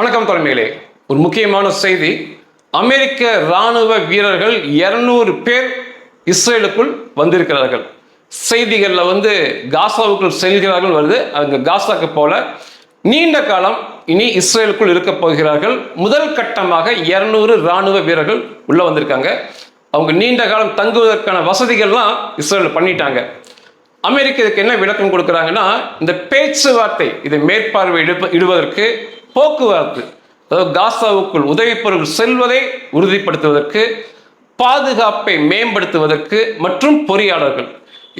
வணக்கம் தலைமையிலே ஒரு முக்கியமான செய்தி. அமெரிக்க ராணுவ வீரர்கள் இருநூறு பேர் இஸ்ரேலுக்குள் வந்திருக்கிறார்கள். செய்திகளில் வந்து காசாவுக்குள் செல்கிறார்கள் வருது. அங்க காசாக்கு போல நீண்ட காலம் இனி இஸ்ரேலுக்குள் இருக்க போகிறார்கள். முதல் கட்டமாக இருநூறு ராணுவ வீரர்கள் உள்ள வந்திருக்காங்க. அவங்க நீண்ட காலம் தங்குவதற்கான வசதிகள்லாம் இஸ்ரேல் பண்ணிட்டாங்க. அமெரிக்க இதுக்கு என்ன விளக்கம் கொடுக்குறாங்கன்னா இந்த பேச்சுவார்த்தை இதை மேற்பார்வை இடுவதற்கு போக்குவரத்து அதாவது காசாவுக்குள் உதவிப்பொருள் செல்வதை உறுதிப்படுத்துவதற்கு பாதுகாப்பை மேம்படுத்துவதற்கு மற்றும் பொறியாளர்கள்.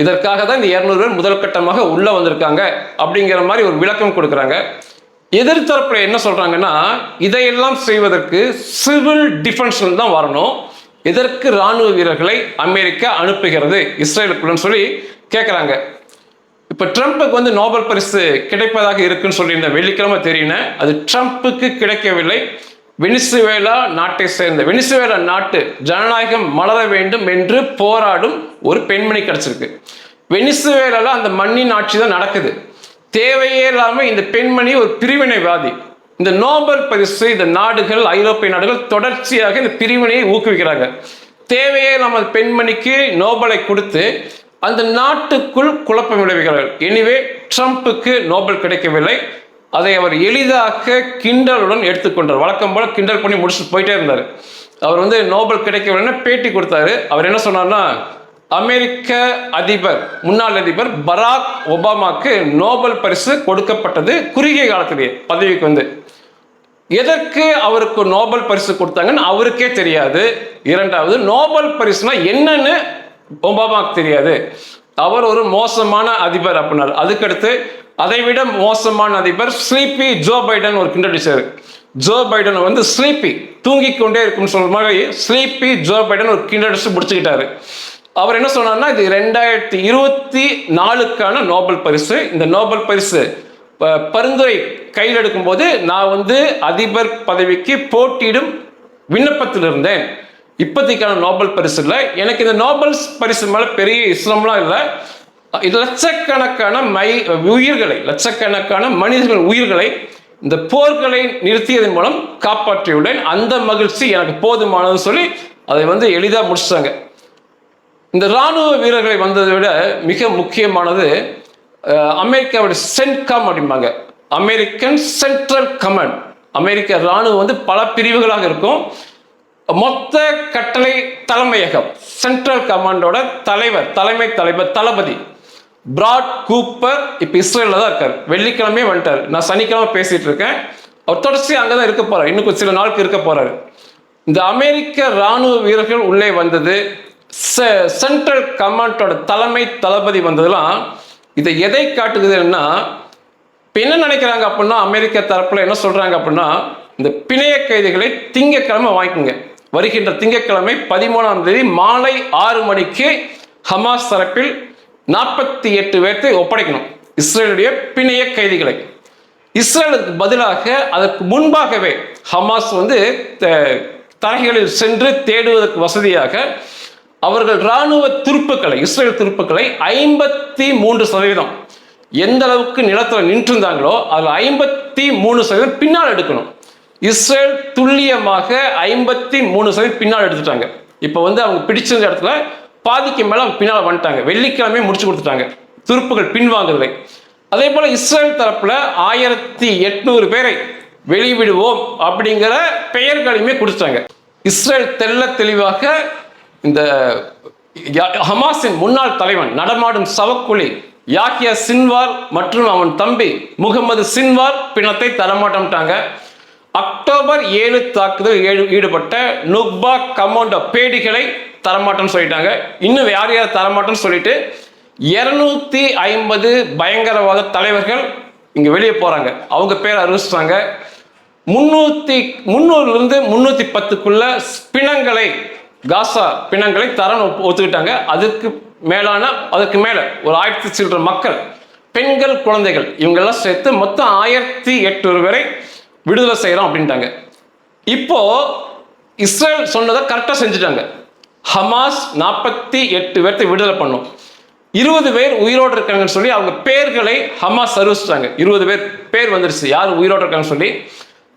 இதற்காக தான் இந்த இரநூறு பேர் முதல் கட்டமாக உள்ளே வந்திருக்காங்க அப்படிங்கிற மாதிரி ஒரு விளக்கம் கொடுக்குறாங்க. எதிர்த்தரப்பில் என்ன சொல்கிறாங்கன்னா இதையெல்லாம் செய்வதற்கு சிவில் டிஃபென்ஸ் தான் வரணும். இதற்கு ராணுவ வீரர்களை அமெரிக்கா அனுப்புகிறது இஸ்ரேலுக்குள்ளன்னு சொல்லி கேட்குறாங்க இப்போ ட்ரம்ப்புக்கு வந்து நோபல் பரிசு கிடைப்பதாக இருக்குன்னு சொல்லியிருந்த வெள்ளிக்கிழமை தெரியுன. அது ட்ரம்ப்புக்கு கிடைக்கவில்லை. வெனிசுவேலா நாட்டை சேர்ந்த வெனிசுவேலா நாட்டு ஜனநாயகம் மலர வேண்டும் என்று போராடும் ஒரு பெண்மணி கிடைச்சிருக்கு. வெனிசுவேலால அந்த மண்ணின் ஆட்சி தான் நடக்குது. தேவையே இல்லாமல் இந்த பெண்மணி ஒரு பிரிவினைவாதி. இந்த நோபல் பரிசு இந்த நாடுகள் ஐரோப்பிய நாடுகள் தொடர்ச்சியாக இந்த பிரிவினையை ஊக்குவிக்கிறாங்க. தேவையே இல்லாமல் பெண்மணிக்கு நோபலை கொடுத்து அந்த நாட்டுக்குள் குழப்பம் விளைவுகிறார்கள் எனிவே ட்ரம்ப்புக்கு நோபல் கிடைக்கவில்லை. அதை அவர் எளிதாக கிண்டலுடன் எடுத்துக்கொண்டார் வழக்கம் போல கிண்டல் பண்ணி முடிச்சுட்டு போயிட்டே இருந்தார். அவர் வந்து நோபல் கிடைக்கவில்லைன்னு பேட்டி கொடுத்தாரு. அவர் என்ன சொன்னார்னா அமெரிக்க அதிபர் முன்னாள் அதிபர் பராக் ஒபாமாக்கு நோபல் பரிசு கொடுக்கப்பட்டது குறுகிய காலத்திலேயே பதவிக்கு வந்து. எதற்கு அவருக்கு நோபல் பரிசு கொடுத்தாங்கன்னு அவருக்கே தெரியாது. இரண்டாவது நோபல் பரிசுனா என்னன்னு ஒபாமாக்கு தெரியாது. அவர் ஒரு மோசமான அதிபர் அப்படின்னாரு. அதுக்கடுத்து அதை விட மோசமான அதிபர் ஸ்லீப்பி ஜோ பைடன் ஒரு கிண்டடிச்சார் ஜோ பைடன் வந்து ஸ்லீப்பி தூங்கிக் கொண்டே இருக்கும்னு சொல்ற மாதிரி ஸ்லீப்பி ஜோ பைடன் ஒரு கிண்டடிச்சு முடிச்சுக்கிட்டாரு. அவர் என்ன சொன்னார்னா இது ரெண்டாயிரத்தி இருபத்தி நாலுக்கான நோபல் பரிசு. இந்த நோபல் பரிசு ப- பரிந்துரை கையில் எடுக்கும்போது நான் வந்து அதிபர் பதவிக்கு போட்டியிடும் விண்ணப்பத்தில் இருந்தேன் இப்போதைக்கான நோபல் பரிசு இல்லை எனக்கு இந்த நோபல் பரிசு மேலே பெரிய இஸ்லாம்லாம் இல்லை. இது லட்சக்கணக்கான மை உயிர்களை லட்சக்கணக்கான மனிதர்கள் உயிர்களை இந்த போர்களை நிறுத்தியதன் மூலம் காப்பாற்றியுள்ளேன். அந்த மகிழ்ச்சி எனக்கு போதுமானதுன்னு சொல்லி அதை வந்து எளிதாக முடிச்சிட்டாங்க. இந்த ராணுவ வீரர்களை வந்ததை விட மிக முக்கியமானது அஹ், அமெரிக்காவுடைய சென்காம் அப்படிம்பாங்க. American central command. அமெரிக்க ராணுவம் வந்து பல பிரிவுகளாக இருக்கும். மொத்த கட்டளை தலைமையகம் சென்ட்ரல் கமாண்டோட தலைவர் தலைமை தலைவர் தளபதி. பிராட் கூப்பர் இப்போ இஸ்ரேலில் தான் இருக்கார். வெள்ளிக்கிழமையே வந்துட்டார். நான் சனிக்கிழமை பேசிட்டு இருக்கேன். அவர் தொடர்ச்சி அங்கே தான் இருக்க போறார். இன்னும் சில நாளுக்கு இருக்க போறாரு. இந்த அமெரிக்க ராணுவ வீரர்கள் உள்ளே வந்தது. சென்ட்ரல் கமாண்டோட தலைமை தளபதி வந்ததெல்லாம் இதை எதை காட்டுகுதுன்னா இப்போ என்ன நினைக்கிறாங்க அப்படின்னா அமெரிக்க தரப்புல என்ன சொல்றாங்க அப்படின்னா இந்த பிணைய கைதிகளை திங்கக்கிழமை வாங்கிக்கோங்க. வருகின்ற திங்கட்கிழமை பதிமூணாம் தேதி மாலை ஆறு மணிக்கு ஹமாஸ் தரப்பில் நாற்பத்தி எட்டு பேர்த்தை ஒப்படைக்கணும். இஸ்ரேலுடைய பிணைய கைதிகளை. இஸ்ரேலுக்கு பதிலாக அதற்கு முன்பாகவே ஹமாஸ் வந்து த- தரைகளில் சென்று தேடுவதற்கு வசதியாக அவர்கள் இராணுவ துருப்புக்களை இஸ்ரேல் துருப்புக்களை ஐம்பத்தி மூன்று சதவீதம் எந்த அளவுக்கு நிலத்தில் நின்றுருந்தாங்களோ அதில் ஐம்பத்தி மூணு சதவீதம் பின்னால் எடுக்கணும். இஸ்ரேல் துல்லியமாக ஐம்பத்தி மூணு சதவீதம் பின்னால் எடுத்துட்டாங்க. இப்போ வந்து அவங்க பிடிச்சிருந்த இடத்துல பாதிக்கு மேலே அவங்க பின்னால் வந்துட்டாங்க. வெள்ளிக்கிழமையே முடிச்சு கொடுத்துட்டாங்க. துருப்புகள் பின்வாங்குவதை அதே போல் இஸ்ரேல் தரப்பில் ஆயிரத்தி எட்நூறு பேரை வெளிவிடுவோம் அப்படிங்கிற பெயர்களையுமே கொடுத்துட்டாங்க. இஸ்ரேல் தெல்ல தெளிவாக இந்த யா- ஹமாஸின் முன்னாள் தலைவன் நடமாடும் சவக்குழி யாக்கியா சின்வார் மற்றும் அவன் தம்பி முகமது சின்வார் பிணத்தை தரமாட்டோம்ட்டாங்க அக்டோபர் ஏழு தாக்குதல் ஈடுபட்ட நுக்பா கமாண்டோ பேடிகளை தரமாட்டோம்னு சொல்லிட்டாங்க. இன்னும் யார் யார் தரமாட்டோம்னு சொல்லிட்டு இருநூத்தி ஐம்பது பயங்கரவாத தலைவர்கள் இங்க வெளியே போறாங்க. அவங்க பேர் அறிவிச்சிட்டாங்க. முன்னூத்தி முன்னூறுலேருந்து முன்னூத்தி பத்துக்குள்ள பிணங்களை காசா பிணங்களை தரம் ஒத்துக்கிட்டாங்க. அதுக்கு மேலான அதுக்கு மேல ஒரு ஆயிரத்தி சில்லற மக்கள் பெண்கள் குழந்தைகள் இவங்கெல்லாம் சேர்த்து மொத்தம் ஆயிரத்தி எட்நூறு வரை விடுதலை செய்கிறோம் அப்படின்ட்டாங்க. இப்போ இஸ்ரேல் சொன்னதை கரெக்டாக செஞ்சுட்டாங்க. ஹமாஸ் நாற்பத்தி எட்டு பேர்த்தை விடுதலை பண்ணும். இருபது பேர் உயிரோடு இருக்காங்கன்னு சொல்லி அவங்க பேர்களை ஹமாஸ் அறிவிச்சிட்டாங்க. இருபது பேர் பேர் வந்துருச்சு. யார் உயிரோடு இருக்காங்கன்னு சொல்லி.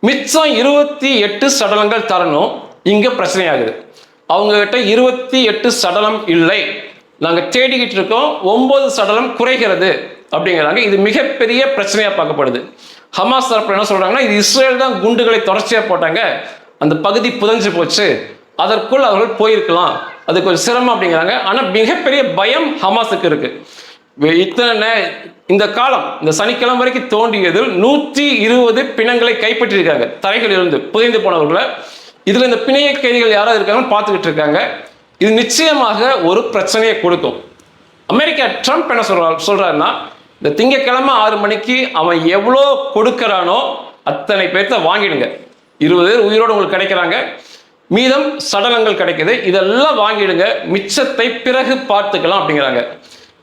மிச்சம் இருபத்தி எட்டு சடலங்கள் தரணும். இங்கே பிரச்சனையாகுது. அவங்ககிட்ட இருபத்தி எட்டு சடலம் இல்லை. நாங்கள் தேடிக்கிட்டு இருக்கோம். ஒம்பது சடலம் குறைகிறது அப்படிங்கிறாங்க. இது மிகப்பெரிய பிரச்சனையாக பார்க்கப்படுது. ஹமாஸ் தரப்பு என்ன சொல்கிறாங்கன்னா இது இஸ்ரேல் தான் குண்டுகளை தொடர்ச்சியாக போட்டாங்க. அந்த பகுதி புதஞ்சு போச்சு. அதற்குள் அவர்கள் போயிருக்கலாம். அது கொஞ்சம் சிரமம் அப்படிங்கிறாங்க. ஆனால் மிகப்பெரிய பயம் ஹமாஸுக்கு இருக்குது இத்தனை இந்த காலம் இந்த சனிக்கிழமை வரைக்கும் தோண்டியதில் நூற்றி இருபது பிணங்களை கைப்பற்றியிருக்காங்க. தரைகளில் இருந்து புதைந்து போனவர்களை. இதில் இந்த பிணைய கைதிகள் யாராவது இருக்காங்கன்னு பார்த்துக்கிட்டு இருக்காங்க. இது நிச்சயமாக ஒரு பிரச்சனையை கொடுக்கும். அமெரிக்கா ட்ரம்ப் என்ன சொல்கிறார் சொல்கிறாருன்னா இந்த திங்கக்கிழமை ஆறு மணிக்கு அவன் எவ்வளோ கொடுக்கறானோ அத்தனை பேர்த்த வாங்கிடுங்க. இருபது பேர் உயிரோடு உங்களுக்கு கிடைக்கிறாங்க. மீதம் சடலங்கள் கிடைக்குது. இதெல்லாம் வாங்கிடுங்க. மிச்சத்தை பிறகு பார்த்துக்கலாம் அப்படிங்கிறாங்க.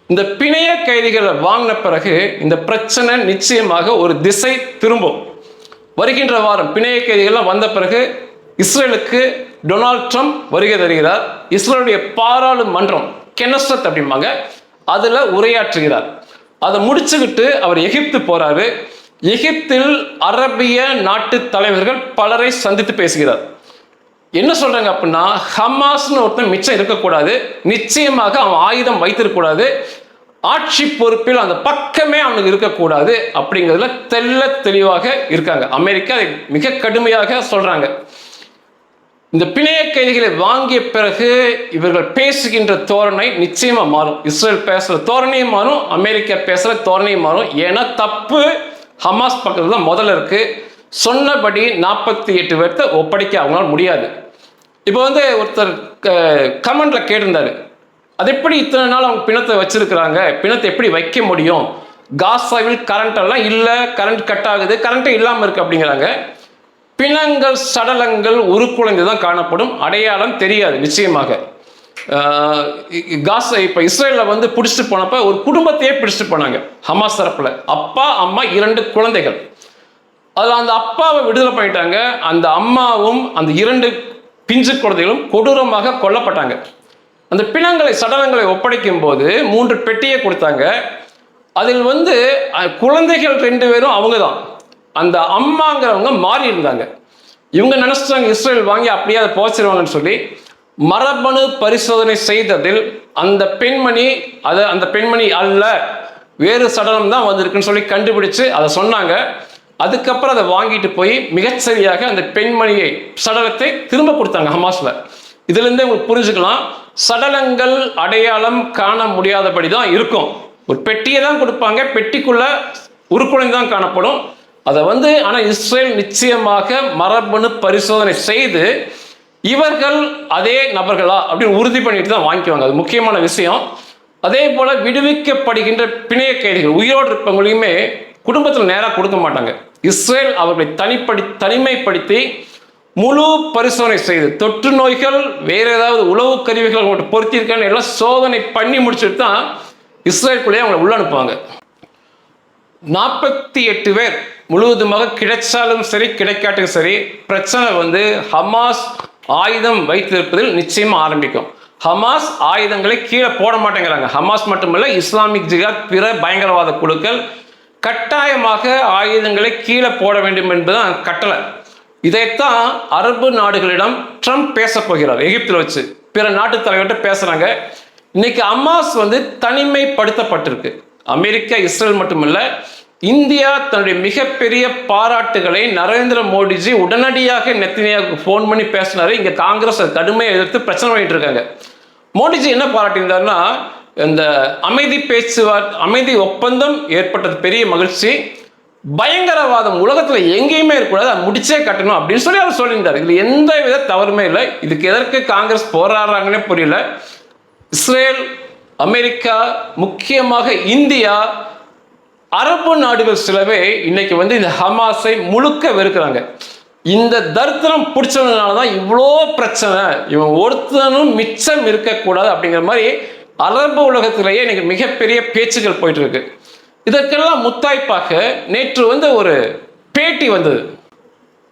இந்த பிணைய கைதிகளை வாங்கின பிறகு இந்த பிரச்சனை நிச்சயமாக ஒரு திசை திரும்பும். வருகின்ற வாரம் பிணைய கைதிகள்லாம் வந்த பிறகு இஸ்ரேலுக்கு டொனால்ட் ட்ரம்ப் வருகை தருகிறார். இஸ்ரேலுடைய பாராளுமன்றம் கெனஸ்டத் அப்படிம்பாங்க. அதில் உரையாற்றுகிறார். அதை முடிச்சுக்கிட்டு அவர் எகிப்து போறாரு. எகிப்தில் அரபிய நாட்டு தலைவர்கள் பலரை சந்தித்து பேசுகிறார். என்ன சொல்றாங்க அப்படின்னா ஹமாஸ்னு ஒருத்தன் மிச்சம் இருக்கக்கூடாது. நிச்சயமாக அவன் ஆயுதம் வைத்திருக்கக்கூடாது. ஆட்சி பொறுப்பில் அந்த பக்கமே அவனுக்கு இருக்கக்கூடாது அப்படிங்கிறதுல தெள்ள தெளிவாக இருக்காங்க. அமெரிக்கா அதை மிக கடுமையாக சொல்றாங்க. இந்த பிணைய கைதிகளை வாங்கிய பிறகு இவர்கள் பேசுகின்ற தோரணை நிச்சயமா மாறும். இஸ்ரேல் பேசுற தோரணையும் மாறும் அமெரிக்கா பேசுற தோரணையும் மாறும். ஏன்னா தப்பு ஹமாஸ் பக்கத்துல தான் முதல்ல இருக்கு. சொன்னபடி நாற்பத்தி எட்டு பேர்த்த ஒப்படைக்க அவங்களால முடியாது. இப்போ வந்து ஒருத்தர் கமெண்ட்ல கேட்டிருந்தாரு. அது எப்படி இத்தனை நாள் அவங்க பிணத்தை வச்சிருக்கிறாங்க? பிணத்தை எப்படி வைக்க முடியும்? காசாவில் கரண்ட் எல்லாம் இல்லை கரண்ட் கட் ஆகுது கரண்ட்டே இல்லாமல் இருக்கு அப்படிங்கிறாங்க. பிணங்கள் சடலங்கள் உருக்குலைந்து தான் காணப்படும். அடையாளம் தெரியாது நிச்சயமாக. காசை காசா இப்போ இஸ்ரேலில் வந்து பிடிச்சிட்டு போனப்ப ஒரு குடும்பத்தையே பிடிச்சிட்டு போனாங்க ஹமாஸ் தரப்பில். அப்பா அம்மா இரண்டு குழந்தைகள். அதில் அந்த அப்பாவை விடுதலை பண்ணிட்டாங்க அந்த அம்மாவும் அந்த இரண்டு பிஞ்சு குழந்தைகளும் கொடூரமாக கொல்லப்பட்டாங்க. அந்த பிணங்களை சடலங்களை ஒப்படைக்கும் போது மூன்று பெட்டியை கொடுத்தாங்க. அதில் வந்து குழந்தைகள் ரெண்டு பேரும் அவங்க தான் அந்த அம்மாங்கிறவங்க மாறி இருந்தாங்க. இவங்க நினைச்சிட்டாங்க இஸ்ரேல் வாங்கி அப்படியே அதை போச்சிருவாங்கன்னு சொல்லி மரபணு பரிசோதனை செய்ததில் அந்த பெண்மணி அது அந்த பெண்மணி அல்ல வேறு சடலம் தான் வந்திருக்குன்னு சொல்லி கண்டுபிடிச்சு அதை சொன்னாங்க. அதுக்கப்புறம் அதை வாங்கிட்டு போய் மிகச்சரியாக அந்த பெண்மணியை சடலத்தை திரும்ப கொடுத்தாங்க ஹமாஸ்ல. இதுலேருந்தே உங்களுக்கு புரிஞ்சுக்கலாம் சடலங்கள் அடையாளம் காண முடியாதபடி தான் இருக்கும். ஒரு பெட்டியை தான் கொடுப்பாங்க பெட்டிக்குள்ள உருக்குலைந்து தான் காணப்படும். அதை வந்து ஆனால் இஸ்ரேல் நிச்சயமாக மரபணு பரிசோதனை செய்து இவர்கள் அதே நபர்களா அப்படின்னு உறுதி பண்ணிட்டு தான் வாங்கிக்குவாங்க. அது முக்கியமான விஷயம். அதே போல விடுவிக்கப்படுகின்ற பிணைய கைதிகள் உயிரோடு இருப்பவங்களையுமே குடும்பத்தில் நேராக கொடுக்க மாட்டாங்க. இஸ்ரேல் அவர்களை தனிப்படி தனிமைப்படுத்தி முழு பரிசோதனை செய்து தொற்று நோய்கள் வேற ஏதாவது உளவு கருவிகள் அவங்கள்ட்ட பொருத்தியிருக்கான்னு எல்லாம் சோதனை பண்ணி முடிச்சுட்டு தான் இஸ்ரேலுக்குள்ளேயே அவங்களை உள்ள அனுப்புவாங்க. நாற்பத்தி எட்டு பேர் முழுவதுமாக கிடைச்சாலும் சரி கிடைக்காட்டும் சரி பிரச்சனை வந்து ஹமாஸ் ஆயுதம் வைத்திருப்பதில் நிச்சயம் ஆரம்பிக்கும். ஹமாஸ் ஆயுதங்களை கீழே போட மாட்டேங்கிறாங்க. ஹமாஸ் மட்டுமல்ல இஸ்லாமிக் ஜிகாத் பிற பயங்கரவாத குழுக்கள் கட்டாயமாக ஆயுதங்களை கீழே போட வேண்டும் என்பதுதான் கட்டளை. இதைத்தான் அரபு நாடுகளிடம் ட்ரம்ப் பேச போகிறார் எகிப்தில் வச்சு. பிற நாட்டு தலைவர்கிட்ட பேசுகிறாங்க இன்னைக்கு அம்மாஸ் வந்து தனிமைப்படுத்தப்பட்டிருக்கு. அமெரிக்கா இஸ்ரேல் மட்டுமில்லை இந்தியா தன்னுடைய மிகப்பெரிய பாராட்டுகளை நரேந்திர மோடிஜி உடனடியாக நெத்தினியாவுக்கு ஃபோன் பண்ணி பேசினாரு. இங்கே காங்கிரஸ் கடுமையை எதிர்த்து பிரச்சனை பண்ணிட்டு இருக்காங்க. மோடிஜி என்ன பாராட்டியிருந்தாருன்னா இந்த அமைதி பேச்சுவார்த்தை அமைதி ஒப்பந்தம் ஏற்பட்டது பெரிய மகிழ்ச்சி. பயங்கரவாதம் உலகத்தில் எங்கேயுமே இருக்கக்கூடாது அதை முடிச்சே கட்டணும் அப்படின்னு சொல்லி அவர் சொல்லியிருந்தார். இதில் எந்த வித தவறுமே இல்லை. இதுக்கு எதற்கு காங்கிரஸ் போராடுறாங்கன்னே புரியல. இஸ்ரேல் அமெரிக்கா முக்கியமாக இந்தியா அரபு நாடுகள் சிலவே இன்னைக்கு வந்து இந்த ஹமாஸை முழுக்க வெறுக்கிறாங்க. இந்த தரித்திரம் பிடிச்சதுனால தான் இவ்வளோ பிரச்சனை. இவன் ஒருத்தனும் மிச்சம் இருக்கக்கூடாது அப்படிங்கிற மாதிரி அரபு உலகத்திலேயே இன்னைக்கு மிகப்பெரிய பேச்சுகள் போயிட்டு இருக்கு இதற்கெல்லாம் முத்தாய்ப்பாக நேற்று வந்து ஒரு பேட்டி வந்தது.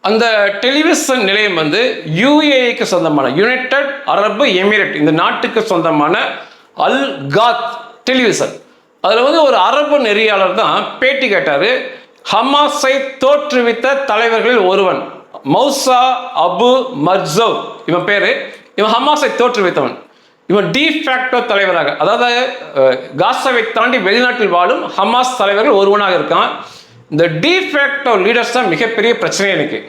அந்த டெலிவிஷன் நிலையம் வந்து யுஏஇக்கு சொந்தமான யுனைடெட் அரபு எமிரேட் இந்த நாட்டுக்கு சொந்தமான அல் காத் டெலிவிஷன். அதில் வந்து ஒரு அரபு நெறியாளர் தான் பேட்டி கேட்டார். ஹமாஸை தோற்றுவித்த தலைவர்களில் ஒருவன். மௌசா அபு மர்சவ். இவன் பேர். இவன் ஹமாஸை தோற்றுவித்தவன். இவன் டிஃபேக்டோ தலைவராக. அதாவது காசாவை தாண்டி வெளிநாட்டில் வாழும் ஹமாஸ் தலைவர்கள் ஒருவனாக இருக்கான். இந்த டிஃபேக்டோ லீடர்ஸ் தான் மிகப்பெரிய பிரச்சனை எனக்கு.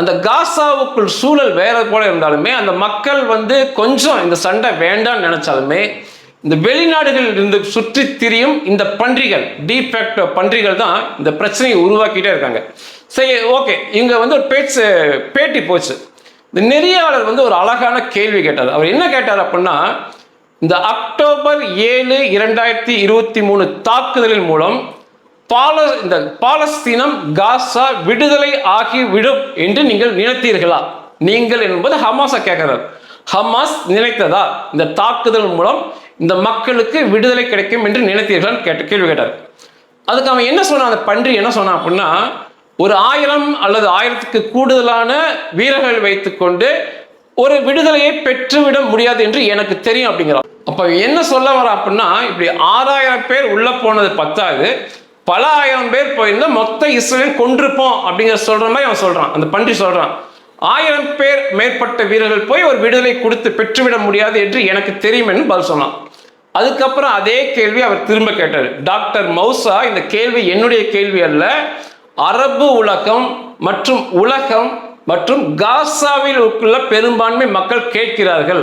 அந்த காசாவுக்குள் சூழல் வேற போல இருந்தாலுமே அந்த மக்கள் வந்து கொஞ்சம் இந்த சண்டை வேண்டாம்னு நினைச்சாலுமே இந்த வெளிநாடுகளில் இருந்து சுற்றி திரியும் இந்த பன்றிகள் டிஃபெக்ட் பன்றிகள் தான் இந்த பிரச்சனையை உருவாக்கிட்டே இருக்காங்க. சரி ஓகே இங்க வந்து ஒரு பேச்சு பேட்டி போச்சு. இந்த நெறியாளர் வந்து ஒரு அழகான கேள்வி கேட்டார். அவர் என்ன கேட்டார் அப்படின்னா இந்த அக்டோபர் ஏழு இரண்டாயிரத்தி இருபத்தி மூணு தாக்குதலின் மூலம் பால இந்த பாலஸ்தீனம் காசா விடுதலை ஆகிவிடும் என்று நீங்கள் நினைத்தீர்களா? நீங்கள் என்பது ஹமாஸை கேட்கிறார். ஹமாஸ் நினைத்ததா? இந்த தாக்குதல் மூலம் இந்த மக்களுக்கு விடுதலை கிடைக்கும் என்று நினைத்தீர்களான்னு கேட்ட கேள்வி கேட்டார். அதுக்கு அவன் என்ன சொன்னான்? அந்த பன்றி என்ன சொன்னான் அப்படின்னா ஒரு ஆயிரம் அல்லது ஆயிரத்துக்கு கூடுதலான வீரர்கள் வைத்துக்கொண்டு ஒரு விடுதலையை பெற்றுவிட முடியாது என்று எனக்கு தெரியும் அப்படிங்கிறான். அப்ப என்ன சொல்ல வர அப்படின்னா இப்படி ஆறாயிரம் பேர் உள்ள போனது பத்தாது. பல ஆயிரம் பேர் போயிருந்தா மொத்த இஸ்ரேல் கொண்டிருப்போம் அப்படிங்கிற சொல்ற மாதிரி அவன் சொல்றான். அந்த பன்றி சொல்றான். ஆயிரம் பேர் மேற்பட்ட வீரர்கள் போய் ஒரு விடுதலை கொடுத்து பெற்றுவிட முடியாது என்று எனக்கு தெரியும் என்று பதில் சொன்னான். அதுக்கப்புறம் அதே கேள்வி அவர் திரும்ப கேட்டார். டாக்டர் மௌசா இந்த கேள்வி என்னுடைய கேள்வி அல்ல. அரபு உலகம் மற்றும் உலகம் மற்றும் காசாவில் உள்ள பெரும்பான்மை மக்கள் கேட்கிறார்கள்.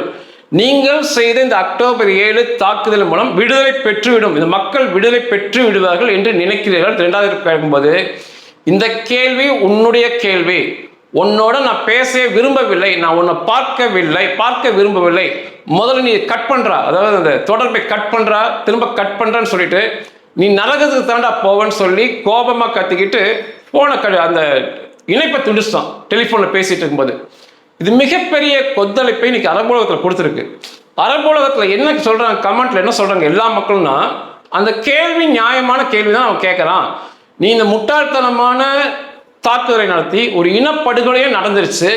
நீங்கள் செய்த இந்த அக்டோபர் ஏழு தாக்குதல் மூலம் விடுதலை பெற்றுவிடும். இந்த மக்கள் விடுதலை பெற்று விடுவார்கள் என்று நினைக்கிறீர்கள். இரண்டாவது கேட்கும்போது இந்த கேள்வி உன்னுடைய கேள்வி. உன்னோட நான் பேச விரும்பவில்லை நான் உன்னை பார்க்கவில்லை பார்க்க விரும்பவில்லை. முதல்ல நீ கட் பண்ணுறா அதாவது அந்த தொடர்பை கட் பண்ணுறா திரும்ப கட் பண்ணுறான்னு சொல்லிட்டு நீ நரகத்துக்கு தாண்டா போவேன்னு சொல்லி கோபமாக கத்திக்கிட்டு போன க அந்த இணைப்பை துடிச்சிட்டான் டெலிஃபோனில் பேசிட்டு இருக்கும்போது. இது மிகப்பெரிய கொந்தளிப்பை இன்னைக்கு அரபுலகத்தில் கொடுத்துருக்கு. அரபுலகத்தில் என்ன சொல்கிறாங்க கமெண்ட்டில் என்ன சொல்கிறாங்க எல்லா மக்களும்னா அந்த கேள்வி நியாயமான கேள்வி தான் அவன் கேட்குறான் நீ இந்த முட்டாள்தனமான தாக்குதலை நடத்தி ஒரு இனப்படுகொலையே நடந்துருச்சு.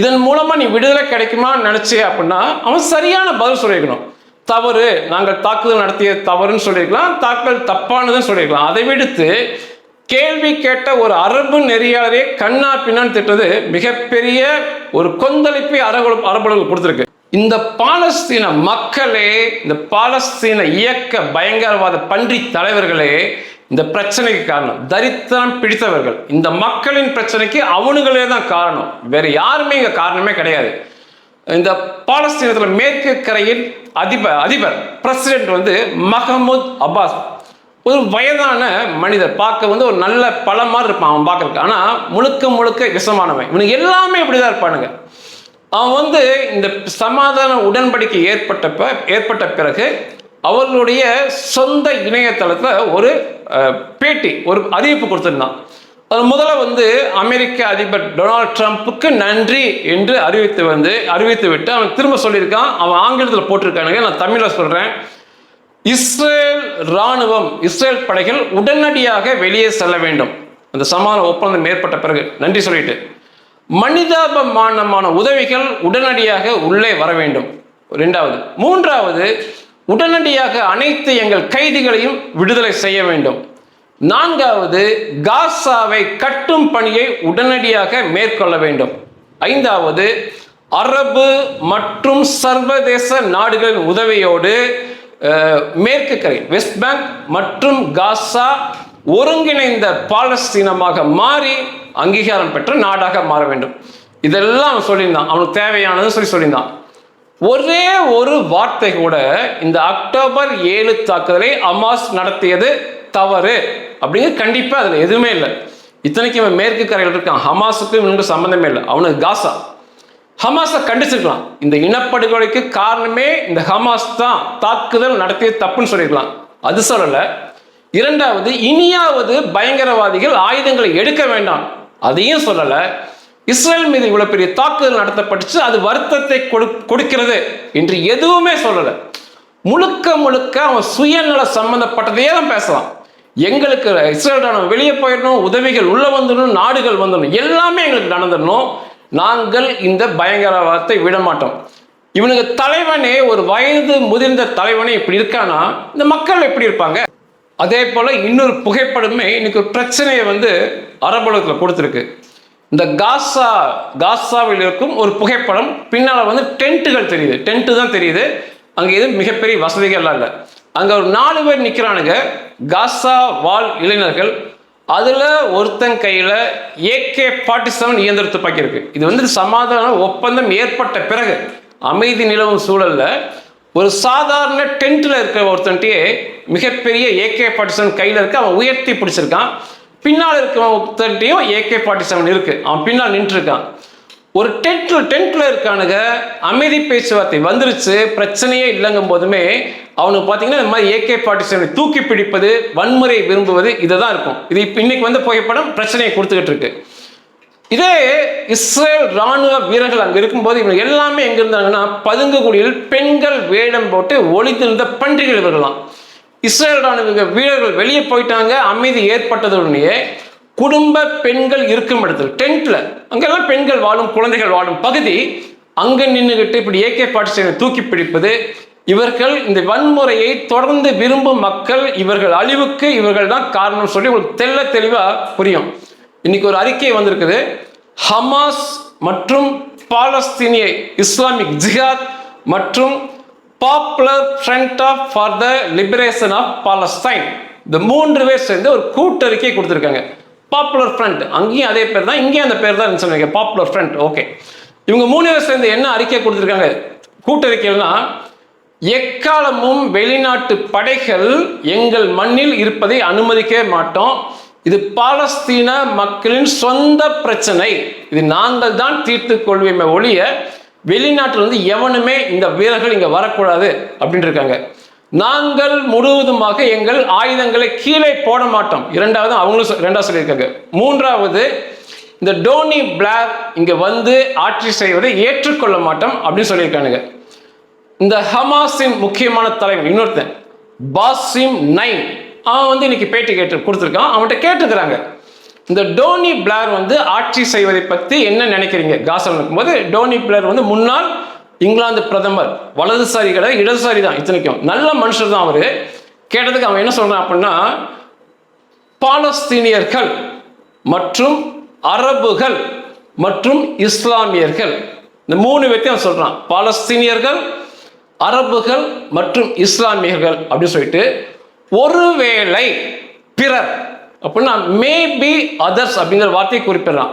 இதன் மூலமா நீ விடுதலை கிடைக்குமா நினச்சி அப்படின்னா அவன் சரியான பதில் சொல்லியிருக்கணும். தவறு நாங்கள் தாக்குதல் நடத்திய தவறுன்னு சொல்லியிருக்கலாம் தாக்குதல் தப்பானதுன்னு சொல்லியிருக்கலாம். அதை விடுத்து கேள்வி கேட்ட ஒரு அரபு நெறியாளரே கண்ணா பின்னான்னு திட்டது மிகப்பெரிய ஒரு கொந்தளிப்பை அரபு அரபுகள் கொடுத்துருக்கு. இந்த பாலஸ்தீன மக்களே இந்த பாலஸ்தீன இயக்க பயங்கரவாத பன்றி தலைவர்களே இந்த பிரச்சனைக்கு காரணம். தரித்திரம் பிடித்தவர்கள். இந்த மக்களின் பிரச்சனைக்கு அவனுங்களே தான் காரணம். வேற யாருமே இங்க காரணமே கிடையாது. இந்த பாலஸ்தீனத்தில் மேற்கு கரையில் அதிபர் அதிபர் பிரசிடென்ட் வந்து மஹமூத் அப்பாஸ். ஒரு வயதான மனிதர். பார்க்க வந்து ஒரு நல்ல பல மாதிரி இருப்பான் அவன் பார்க்கறதுக்கு. ஆனால் முழுக்க முழுக்க விஷமானவன் இவனுக்கு எல்லாமே இப்படிதான் இருப்பானுங்க. அவன் வந்து இந்த சமாதான உடன்படிக்கை ஏற்பட்டப்ப ஏற்பட்ட பிறகு அவர்களுடைய சொந்த இணையதளத்தில் ஒரு பேட்டி ஒரு அறிவிப்பு கொடுத்துருந்தான். அது முதல்ல வந்து அமெரிக்க அதிபர் டொனால்ட் ட்ரம்ப்புக்கு நன்றி என்று அறிவித்து வந்து அறிவித்து விட்டு அவன் திரும்ப சொல்லியிருக்கான். அவன் ஆங்கிலத்தில் போட்டிருக்கானுங்க. நான் தமிழில் சொல்கிறேன் இஸ்ரேல் ராணுவம் இஸ்ரேல் படைகள் உடனடியாக வெளியே செல்ல வேண்டும். அந்த சமாதான ஒப்பந்தம் ஏற்பட்ட பிறகு. நன்றி சொல்லிட்டு. மனிதாபமானமான உதவிகள் உடனடியாக உள்ளே வர வேண்டும். ரெண்டாவது. மூன்றாவது உடனடியாக அனைத்து எங்கள் கைதிகளையும் விடுதலை செய்ய வேண்டும். நான்காவது காசாவை கட்டும் பணியை உடனடியாக மேற்கொள்ள வேண்டும். ஐந்தாவது அரபு மற்றும் சர்வதேச நாடுகளின் உதவியோடு மேற்கு கரை வெஸ்ட் பேங்க் மற்றும் காசா ஒருங்கிணைந்த பாலஸ்தீனமாக மாறி அங்கீகாரம் பெற்ற நாடாக மாற வேண்டும். இதெல்லாம் அவன் சொல்லியிருந்தான். அவனுக்கு தேவையானதுன்னு சொல்லி சொல்லியிருந்தான். ஒரே ஒரு வார்த்தை கூட இந்த அக்டோபர் ஏழு தாக்குதலை அமாஸ் நடத்தியது தவறு அப்படிங்கிறது கண்டிப்பாக அதில் எதுவுமே இல்லை. இத்தனைக்கும் இவன் மேற்கு கரையில் இருக்கான். ஹமாஸுக்கும் இவனுக்கு சம்மந்தமே இல்லை. அவனுக்கு காசா. ஹமாஸை கண்டிச்சிருக்கலாம். இந்த இனப்படுகொலைக்கு காரணமே இந்த ஹமாஸ் தான் தாக்குதல் நடத்திய தப்புன்னு சொல்லியிருக்கலாம். அது சொல்லலை. இரண்டாவது இனியாவது பயங்கரவாதிகள் ஆயுதங்களை எடுக்க வேண்டாம். அதையும் சொல்லலை. இஸ்ரேல் மீது இவ்வளவு பெரிய தாக்குதல் நடத்தப்பட்டுச்சு அது வருத்தத்தை கொடு கொடுக்கிறது என்று எதுவுமே சொல்லல. முழுக்க முழுக்க அவன் சுயநல சம்பந்தப்பட்டதையே தான் பேசலாம். எங்களுக்கு இஸ்ரேல் ராணுவம் வெளியே போயிடணும் உதவிகள் உள்ள வந்துடணும் நாடுகள் வந்துடணும் எல்லாமே எங்களுக்கு நடந்துடணும். நாங்கள் இந்த பயங்கரவாதத்தை விட மாட்டோம் இவனுக்கு தலைவனே ஒரு வயது முதிர்ந்த தலைவனே இப்படி இருக்கானா? இந்த மக்கள் எப்படி இருப்பாங்க? அதே போல் இன்னொரு புகைப்படமே இன்னைக்கு ஒரு பிரச்சனையை வந்து அரபுலகத்தில் கொடுத்துருக்கு. இந்த காசா காசாவில் இருக்கும் ஒரு புகைப்படம் பின்னால் வந்து டென்ட்டுகள் தெரியுது. டென்ட்டு தான் தெரியுது. அங்கே எதுவும் மிகப்பெரிய வசதிகள்லாம் இல்லை. அங்கே ஒரு நாலு பேர் நிற்கிறானுங்க காசா வாழ் இளைஞர்கள். அதில் ஒருத்தன் கையில் ஏகே ஃபார்ட்டி செவன் இயந்திர துப்பாக்கி இருக்கு. இது வந்து சமாதான ஒப்பந்தம் ஏற்பட்ட பிறகு அமைதி நிலவும் சூழல்ல ஒரு சாதாரண டென்ட்டில் இருக்கிற ஒருத்தன்ட்டே மிகப்பெரிய ஏகே ஃபார்ட்டி செவன் கையில் இருக்க. அவன் உயர்த்தி பிடிச்சிருக்கான். பின்னால் இருக்கிறவன் ஒருத்தர்கிட்டையும் ஏகே ஃபார்ட்டி செவன் இருக்குது அவன் பின்னால் நின்று இருக்கான் ஒரு டென்ட்ல டென்ட்ல இருக்கானுங்க. அமைதி பேச்சுவார்த்தை வந்துருச்சு. பிரச்சனையே இல்லைங்கும் போதுமே அவனுக்கு பார்த்தீங்கன்னா இந்த மாதிரி ஏகே ஃபார்ட்டி செவன் தூக்கி பிடிப்பது வன்முறை விரும்புவது இதை தான் இருக்கும். இது இப்போ இன்னைக்கு வந்து புகைப்படம் பிரச்சனையை கொடுத்துக்கிட்டு இருக்கு. இதே இஸ்ரேல் ராணுவ வீரர்கள் அங்கே இருக்கும்போது இவங்க எல்லாமே எங்க இருந்தாங்கன்னா பதுங்குகுடியில் பெண்கள் வேடம் போட்டு ஒளித்திருந்த பன்றிகள் இவர்களாம் இஸ்ரேல் ராணுவ வீரர்கள் வெளியே போயிட்டாங்க. அமைதி ஏற்பட்டதுடனேயே குடும்ப பெண்கள் இருக்கும் இடத்துல டென்ட்ல அங்கெல்லாம் பெண்கள் வாழும் குழந்தைகள் வாழும் பகுதி அங்க நின்றுகிட்டு இப்படி ஏகே பாட்டி தூக்கி பிடிப்பது இவர்கள் இந்த வன்முறையை தொடர்ந்து விரும்பும் மக்கள் இவர்கள் அழிவுக்கு இவர்கள் தான் காரணம் சொல்லி உங்களுக்கு தெள்ள தெளிவா புரியும். இன்னைக்கு ஒரு அறிக்கை வந்திருக்குது. ஹமாஸ் மற்றும் பாலஸ்தீனிய இஸ்லாமிக் ஜிஹாத் மற்றும் popular front of for the liberation of Palestine இந்த மூன்று பேர் சேர்ந்து ஒரு கூட்டறிக்கை கொடுத்துருக்காங்க. பாப்புலர் ஃப்ரண்ட் அங்கேயும் அதே பேர் தான் இங்கேயும் அந்த பேர் தான் சொன்னீங்க. பாப்புலர் ஃப்ரண்ட் ஓகே இவங்க மூணு பேர் சேர்ந்து என்ன அறிக்கை கொடுத்துருக்காங்க? கூட்டறிக்கைகள்னா எக்காலமும் வெளிநாட்டு படைகள் எங்கள் மண்ணில் இருப்பதை அனுமதிக்கவே மாட்டோம். இது பாலஸ்தீன மக்களின் சொந்த பிரச்சனை. இது நாங்கள் தான் தீர்த்து கொள்வோமே ஒழிய வெளிநாட்டில் வந்து எவனுமே இந்த வீரர்கள் இங்கே வரக்கூடாது அப்படின்னு இருக்காங்க நாங்கள் முழுவதுமாக எங்கள் ஆயுதங்களை கீழே போட மாட்டோம். இரண்டாவது அவங்களும் ரெண்டாவது சொல்லியிருக்காங்க. மூன்றாவது இந்த டோனி பிளார் இங்கே வந்து ஆட்சி செய்வதை ஏற்றுக்கொள்ள மாட்டோம் அப்படின்னு சொல்லியிருக்கானுங்க. இந்த ஹமாஸின் முக்கியமான தலைவர் இன்னொருத்தன் பாசிம் நைன். அவன் வந்து இன்னைக்கு பேட்டி கேட்டு கொடுத்துருக்கான். அவன்கிட்ட கேட்டுக்கிறாங்க. இந்த டோனி பிளார் வந்து ஆட்சி செய்வதை பற்றி என்ன நினைக்கிறீங்க? காசல் இருக்கும்போது டோனி பிளார் வந்து முன்னாள் இங்கிலாந்து பிரதமர் வலதுசாரி கிடையாது இடதுசாரி தான் இத்தனைக்கும். நல்ல மனுஷர் தான் அவரு. கேட்டதுக்கு அவன் என்ன சொல்றான் அப்படின்னா பாலஸ்தீனியர்கள் மற்றும் அரபுகள் மற்றும் இஸ்லாமியர்கள். இந்த மூணு பேர்த்தையும் அவன் சொல்றான். பாலஸ்தீனியர்கள் அரபுகள் மற்றும் இஸ்லாமியர்கள் அப்படின்னு சொல்லிட்டு ஒருவேளை பிறர் அப்படின்னா மேபி அதர்ஸ் அப்படிங்கிற வார்த்தையை குறிப்பிடுறான்.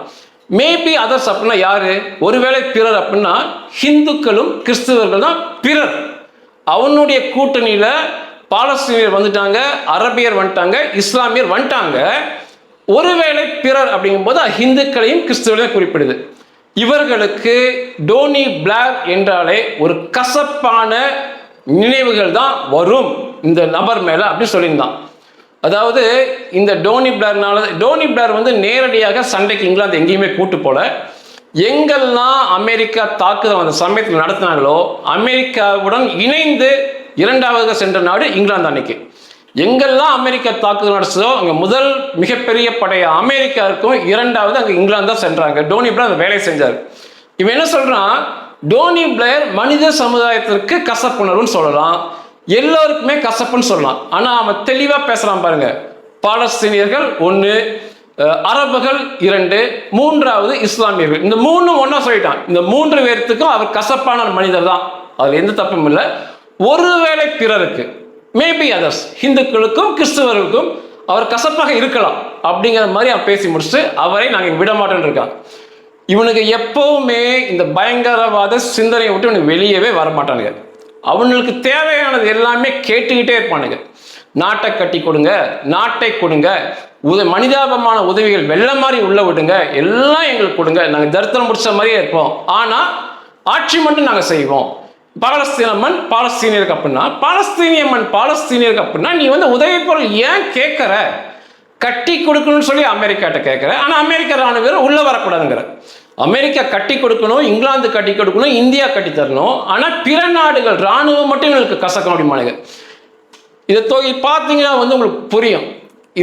மேபி அதர்ஸ் அப்படின்னா யாரு? ஒருவேளை பிறர் அப்படின்னா ஹிந்துக்களும் கிறிஸ்துவர்கள் தான் பிறர். அவனுடைய கூட்டணியில பாலஸ்தீனியர் வந்துட்டாங்க அரபியர் வந்துட்டாங்க இஸ்லாமியர் வந்துட்டாங்க. ஒருவேளை பிறர் அப்படிங்கும்போது போது ஹிந்துக்களையும் கிறிஸ்துவர்களையும் குறிப்பிடுது. இவர்களுக்கு டோனி பிளாக் என்றாலே ஒரு கசப்பான நினைவுகள் தான் வரும். இந்த நபர் மேல அப்படின்னு சொல்லியிருந்தான். அதாவது இந்த டோனி பிளேர்னால டோனி பிளேர் வந்து நேரடியாக சண்டைக்கு இங்கிலாந்து எங்கேயுமே கூட்டு போல. எங்கெல்லாம் அமெரிக்கா தாக்குதல் அந்த சமயத்தில் நடத்தினாங்களோ அமெரிக்காவுடன் இணைந்து இரண்டாவது சென்ற நாடு இங்கிலாந்து அன்னைக்கு. எங்கெல்லாம் அமெரிக்கா தாக்குதல் நடத்ததோ அங்கே முதல் மிகப்பெரிய படைய அமெரிக்கா இருக்கும் இரண்டாவது அங்கே இங்கிலாந்து தான் சென்றாங்க. டோனி பிளேர் அந்த வேலையை செஞ்சார். இவன் என்ன சொல்றான்? டோனி பிளேயர் மனித சமுதாயத்திற்கு கசப்புணர்வுன்னு சொல்லலாம். எல்லோருக்குமே கசப்புன்னு சொல்லலாம். ஆனால் அவன் தெளிவாக பேசுகிறான் பாருங்க. பாலஸ்தீனியர்கள் ஒன்று அரபுகள் இரண்டு மூன்றாவது இஸ்லாமியர்கள். இந்த மூணும் ஒன்றா சொல்லிட்டான். இந்த மூன்று பேர்த்துக்கும் அவர் கசப்பான மனிதர் தான். அதில் எந்த தப்பும் இல்லை. ஒருவேளை பிறருக்கு மேபி அதர்ஸ் ஹிந்துக்களுக்கும் கிறிஸ்துவர்களுக்கும் அவர் கசப்பாக இருக்கலாம். அப்படிங்கிற மாதிரி அவன் பேசி முடிச்சுட்டு அவரை நாங்கள் விட மாட்டோம்னு இருக்கான். இவனுக்கு எப்பவுமே இந்த பயங்கரவாத சிந்தனையை விட்டு இவனுக்கு வெளியவே வர மாட்டானுங்க. அவங்களுக்கு தேவையானது எல்லாமே கேட்டுக்கிட்டே இருப்பானுங்க. நாட்டை கட்டி கொடுங்க நாட்டை கொடுங்க உத மனிதாபமான உதவிகள் வெள்ளம் மாதிரி உள்ள விடுங்க எல்லாம் எங்களுக்கு கொடுங்க. நாங்கள் தரித்திரம் முடிச்ச மாதிரியே இருப்போம். ஆனால் ஆட்சி மட்டும் நாங்கள் செய்வோம். பாலஸ்தீன மண் பாலஸ்தீனியருக்கு அப்படின்னா பாலஸ்தீனிய மண் பாலஸ்தீனியருக்கு அப்படின்னா நீ வந்து உதவி பொருள் ஏன் கேட்குற? கட்டி கொடுக்கணும்னு சொல்லி அமெரிக்காட்ட கேட்குற. ஆனால் அமெரிக்க ராணுவ வீரர் உள்ளே வரக்கூடாதுங்கிற. அமெரிக்கா கட்டி கொடுக்கணும் இங்கிலாந்து கட்டி கொடுக்கணும் இந்தியா கட்டி தரணும். ஆனால் பிற நாடுகள் ராணுவம் மட்டும் எங்களுக்கு கசக்க முடியுமானுங்க இதை தொகை பார்த்தீங்கன்னா வந்து உங்களுக்கு புரியும்.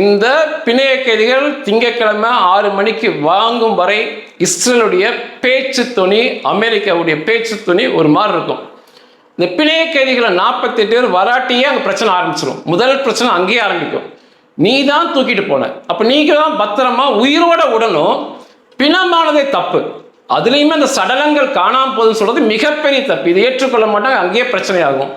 இந்த பிணைய கைதிகள் திங்கட்கிழமை ஆறு மணிக்கு வாங்கும் வரை இஸ்ரேலுடைய பேச்சு துணி அமெரிக்காவுடைய பேச்சு துணி ஒரு மாதிரி இருக்கும். இந்த பிணைய கைதிகளை நாற்பத்தெட்டு பேர் வராட்டியே அங்கே பிரச்சனை ஆரம்பிச்சிடும் முதல் பிரச்சனை அங்கேயே ஆரம்பிக்கும். நீ தான் தூக்கிட்டு போன. அப்போ நீங்க தான் பத்திரமா உயிரோட உடனும் பிணமானதே தப்பு. அதுலேயுமே அந்த சடலங்கள் காணாம போகுதுன்னு சொல்றது மிகப்பெரிய தப்பு. இது ஏற்றுக்கொள்ள மாட்டாங்க அங்கேயே பிரச்சனையாகும்.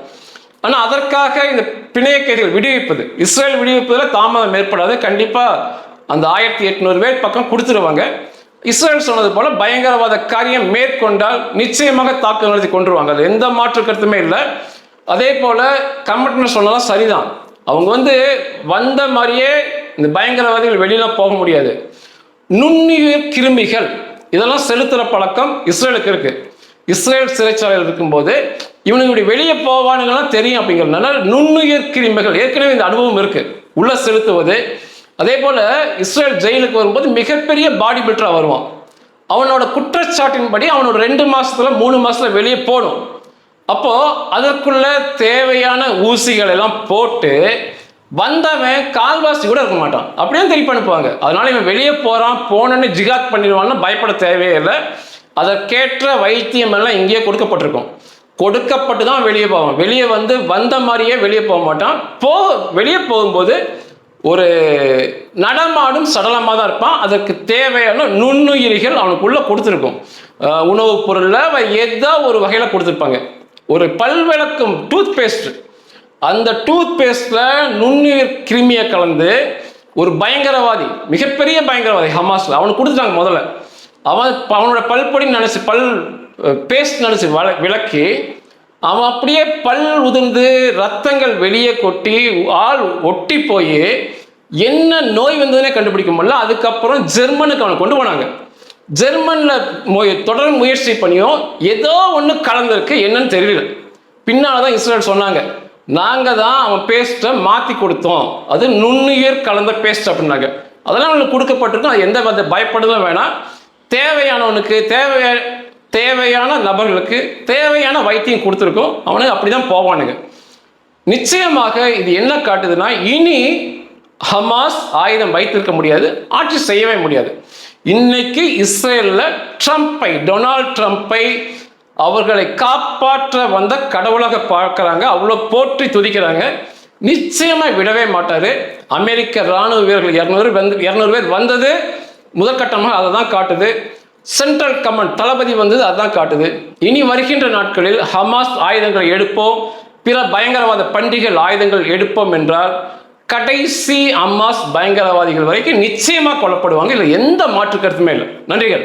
ஆனால் அதற்காக இந்த பிணைய கைதிகள் விடுவிப்பது. இஸ்ரேல் விடுவிப்பதில் தாமதம் ஏற்படாது. கண்டிப்பாக அந்த ஆயிரத்தி எட்நூறு பேர் பக்கம் கொடுத்துருவாங்க. இஸ்ரேல் சொன்னது போல பயங்கரவாத காரியம் மேற்கொண்டால் நிச்சயமாக தாக்குதல் நடத்தி கொண்டுருவாங்க அது எந்த மாற்று கருத்துமே இல்லை. அதே போல கமிட்மெண்ட் சொன்னதான் சரிதான். அவங்க வந்து வந்த மாதிரியே இந்த பயங்கரவாதிகள் வெளியெல்லாம் போக முடியாது. நுண்ணுயிர் கிருமிகள். இதெல்லாம் செலுத்துகிற பழக்கம் இஸ்ரேலுக்கு இருக்கு. இஸ்ரேல் சிறைச்சாலையில் இருக்கும்போது இவனுங்களுடைய வெளியே போவானுங்கலாம் தெரியும் அப்படிங்கிறதுனால நுண்ணுயிர் கிருமிகள் ஏற்கனவே இந்த அனுபவம் இருக்கு. உள்ள செலுத்துவது. அதே போல இஸ்ரேல் ஜெயிலுக்கு வரும்போது மிகப்பெரிய பாடி பில்டரா வருவான். அவனோட குற்றச்சாட்டின்படி அவனோட ரெண்டு மாசத்துல மூணு மாசத்துல வெளியே போகணும். அப்போ அதற்குள்ள தேவையான ஊசிகள் எல்லாம் போட்டு வந்தவன் கால்வாசி கூட இருக்க மாட்டான். அப்படியே திருப்பி அனுப்புவாங்க அதனால இவன் வெளியே போகிறான் போனோன்னு ஜிகாத் பண்ணிடுவான்னு பயப்பட தேவையே இல்லை. அதற்கேற்ற வைத்தியம் எல்லாம் இங்கேயே கொடுக்கப்பட்டிருக்கும். கொடுக்கப்பட்டு தான் வெளியே போவான். வெளியே வந்து வந்த மாதிரியே வெளியே போக மாட்டான். போ வெளியே போகும்போது ஒரு நடமாடும் சடலமாக தான் இருப்பான். அதற்கு தேவையான நுண்ணுயிரிகள் அவனுக்குள்ளே கொடுத்துருக்கும். உணவுப் பொருளில் அவன் ஏதோ ஒரு வகையில் கொடுத்துருப்பாங்க. ஒரு பல்விளக்கும் டூத் பேஸ்ட் அந்த டூத் பேஸ்ட்ல நுண்ணுயிர் கிருமியை கலந்து ஒரு பயங்கரவாதி மிகப்பெரிய பயங்கரவாதி ஹமாஸ்ல அவனுக்கு கொடுத்துட்டாங்க முதல்ல. அவன் அவனோட பல்பொடி நினைச்சு பல் பேஸ்ட் நினைச்சு வள- விளக்கி அவன் அப்படியே பல் உதிர்ந்து ரத்தங்கள் வெளியே கொட்டி ஆள் ஒட்டி போய் என்ன நோய் வந்ததுன்னே கண்டுபிடிக்க முடியல. அதுக்கப்புறம் ஜெர்மனுக்கு அவனை கொண்டு போனாங்க. ஜெர்மனில் மொய் தொடர் முயற்சி பண்ணியும் ஏதோ ஒன்று கலந்துருக்கு என்னன்னு தெரியல. பின்னால் தான் இஸ்ரேல் சொன்னாங்க. நாங்கள் தான் அவன் பேஸ்ட்டை மாற்றி கொடுத்தோம். அது நுண்ணுயிர் கலந்த பேஸ்ட் அப்படின்னாங்க. அதெல்லாம் அவனுக்கு கொடுக்கப்பட்டிருக்கும். அது எந்த வித பயப்படுதலும் வேணாம் தேவையானவனுக்கு தேவைய தேவையான நபர்களுக்கு தேவையான வைத்தியம் கொடுத்துருக்கோம். அவனுக்கு அப்படி தான் போவானுங்க. நிச்சயமாக இது என்ன காட்டுதுன்னா இனி ஹமாஸ் ஆயுதம் வைத்திருக்க முடியாது ஆட்சி செய்யவே முடியாது. இன்னைக்கு இஸ்ரேலில் ட்ரம்ப்பை டொனால்ட் ட்ரம்ப்பை அவர்களை காப்பாற்ற வந்த கடவுளாக பார்க்குறாங்க. அவ்வளோ போற்றி துதிக்கிறாங்க. நிச்சயமாக விடவே மாட்டார். அமெரிக்க ராணுவ வீரர்கள் இரநூறு வந்து இரநூறு பேர் வந்தது. முதற்கட்டமாக அதை தான் காட்டுது. சென்ட்ரல் கமாண்ட் தளபதி வந்தது அதான் காட்டுது. இனி வருகின்ற நாட்களில் ஹமாஸ் ஆயுதங்களை எடுப்போம். பிற பயங்கரவாத பண்டிகைகள் ஆயுதங்கள் எடுப்போம் என்றால் கடைசி அம்மாஸ் பயங்கரவாதிகள் வரைக்கும் நிச்சயமாக கொல்லப்படுவாங்க. இல்லை எந்த மாற்று கருத்துமே இல்லை. நன்றிகள்.